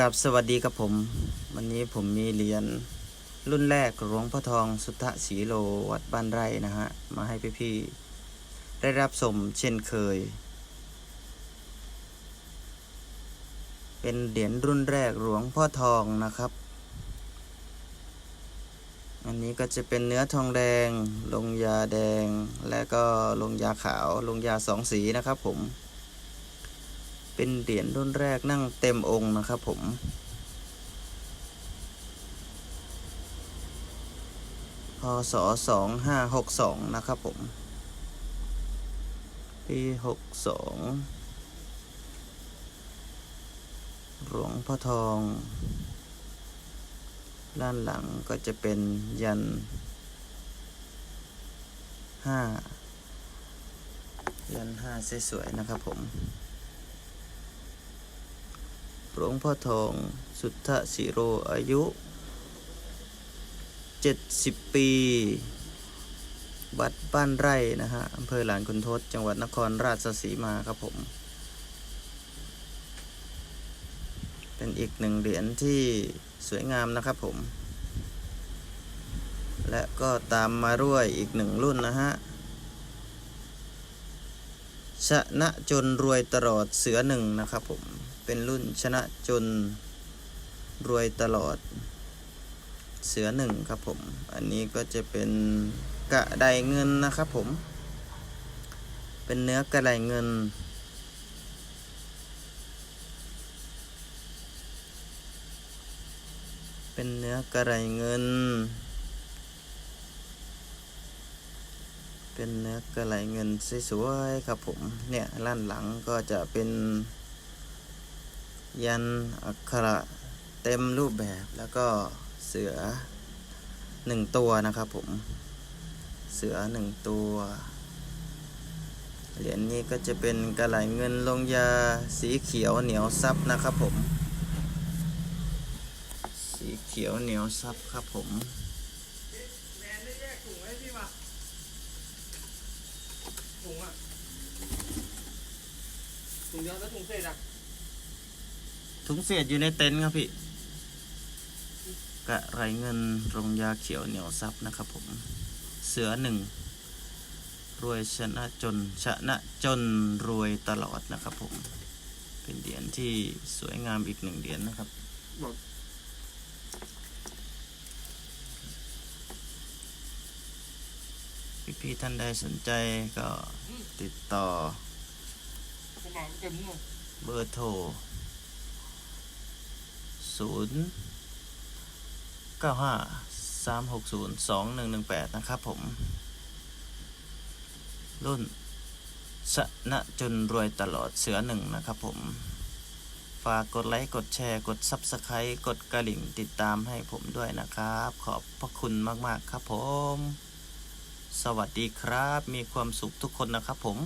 กับสวัสดีครับผม วันนี้ผมมีเหรียญรุ่นแรกหลวงพ่อทองสุทธสีโลวัดบ้านไร่นะฮะ มาให้พี่ๆได้รับชมเช่นเคย เป็นเหรียญรุ่นแรกหลวงพ่อทองนะครับ อันนี้ก็จะเป็นเนื้อทองแดง ลงยาแดง และก็ลงยาขาว ลงยาสองสีนะครับผม เป็นเหรียญรุ่นแรกนั่งเต็มองค์นะครับผมพศสองห้าหกสองนะครับผม ปีหกสองหลวงพ่อทอง ด้านหลังก็จะเป็นยันห้ายันห้าสวยๆนะครับผม หลวงพ่อทอง สุทธสิโรอายุ 70 ปีวัดบ้านไร่นะฮะอำเภอหลานคุณทศ จังหวัดนครราชสีมาครับผม เป็นอีกหนึ่งเหรียญที่สวยงามนะครับผม และก็ตามมาด้วยอีกหนึ่งรุ่นนะฮะ ชนะจนรวยตลอดเสือหนึ่งนะครับผม เป็นรุ่นชนะจนรวยตลอด เสือหนึ่งครับผม อันนี้ก็จะเป็นกระไดเงินนะครับผม เป็นเนื้อกระไดเงิน เป็นเนื้อกระไรเงิน เป็นเนื้อกระไรเงินสวยๆครับผม เนี่ยด้านหลังก็จะเป็น ยันอักขระเต็มรูปแบบแล้วก็เสือหนึ่งตัวนะครับผม เสือหนึ่งตัว เหรียญนี้ก็จะเป็นกระไหลเงินลงยาสีเขียวเหนียวซับนะครับผม สีเขียวเหนียวซับครับผมแมนได้แยกถุงอะถุงเดียวแล้วถุงเศษอะ ถุงเศษอยู่ในเต็นท์ครับพี่ กระไรเงินรงยาเขียวเหนียวซับนะครับผม เสือหนึ่งรวยชนะจนชนะจนรวยตลอดนะครับผม เป็นเหรียญที่สวยงามอีกหนึ่งเหรียญนะครับพี่ๆท่านใดสนใจก็ติดต่อกระเป๋าเต็มหมดเบอร์โทร ศูนย์เก้าห้าสามหกศูนย์สองหนึ่งหนึ่งแปดนะครับผม รุ่นชนะจนรวยตลอดเสือหนึ่งนะครับผม ฝากกดไลค์ กดแชร์ กด Subscribe กดกระดิ่งติดตามให้ผมด้วยนะครับ ขอบพระคุณมาก ๆ ครับผม สวัสดีครับ มีความสุขทุกคนนะครับผม